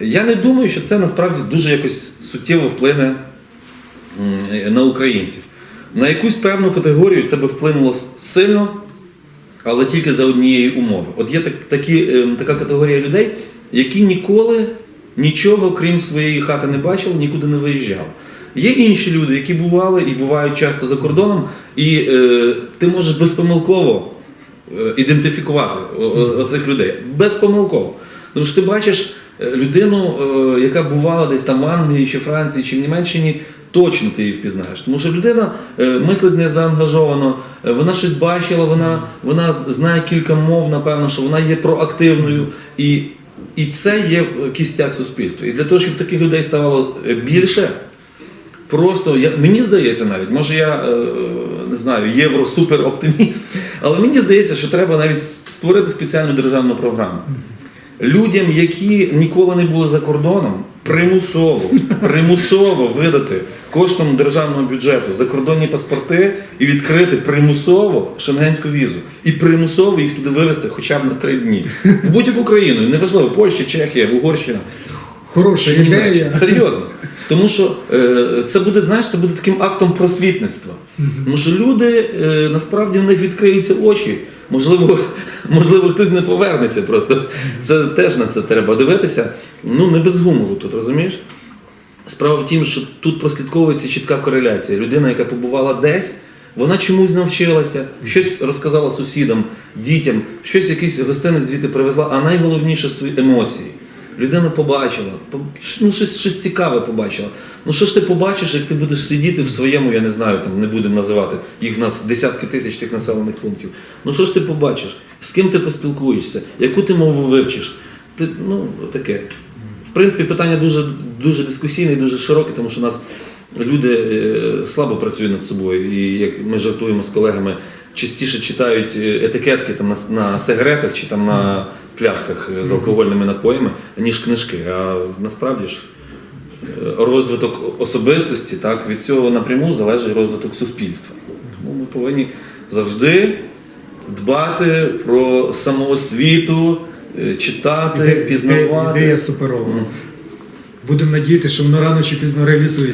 Я не думаю, що це насправді дуже якось суттєво вплине на українців. На якусь певну категорію це би вплинуло сильно, але тільки за однієї умови. От є так, такі, ем, така категорія людей, які ніколи нічого, крім своєї хати, не бачили, нікуди не виїжджали. Є інші люди, які бували і бувають часто за кордоном, і е, ти можеш безпомилково е, ідентифікувати оцих людей. Безпомилково. Тому що ти бачиш е, людину, е, яка бувала десь там в Англії, чи Франції, чи в Німеччині, точно ти її впізнаєш. Тому що людина е, мислить не заангажовано, вона щось бачила, вона, вона знає кілька мов, напевно, що вона є проактивною. І, і це є кістяк суспільства. І для того, щоб таких людей ставало більше, Просто я, мені здається навіть, може я не знаю, євро-супер-оптиміст, але мені здається, що треба навіть створити спеціальну державну програму. Людям, які ніколи не були за кордоном, примусово, примусово видати коштом державного бюджету закордонні паспорти і відкрити примусово шенгенську візу. І примусово їх туди вивезти хоча б на три дні. В будь-яку країну, неважливо, Польща, Чехія, Угорщина. Хороша ідея. Серйозно. Тому що е, це буде, знаєш, це буде таким актом просвітництва. Тому що люди е, насправді в них відкриються очі. Можливо, можливо, хтось не повернеться просто. Це теж на це треба дивитися. Ну, не без гумору тут, розумієш? Справа в тім, що тут прослідковується чітка кореляція. Людина, яка побувала десь, вона чомусь навчилася, щось розказала сусідам, дітям, щось якийсь гостинець звідти привезла, а найголовніше свої емоції. Людина побачила, ну, щось, щось цікаве побачила. Ну що ж ти побачиш, як ти будеш сидіти в своєму, я не знаю, там не будемо називати, їх в нас десятки тисяч тих населених пунктів. Ну що ж ти побачиш? З ким ти поспілкуєшся? Яку ти мову вивчиш? Ти, ну, таке. В принципі, питання дуже, дуже дискусійне і дуже широке, тому що у нас люди е, слабо працюють над собою. І як ми жартуємо з колегами, частіше читають е, етикетки там, на, на сигаретах чи там на пляшках з алкогольними напоями, ніж книжки. А насправді ж е, розвиток особистості, так, від цього напряму залежить розвиток суспільства. Тому ми повинні завжди дбати про самоосвіту, е, читати, пізнавати. Ідея суперова. Будемо надіятися, що воно рано чи пізно реалізується.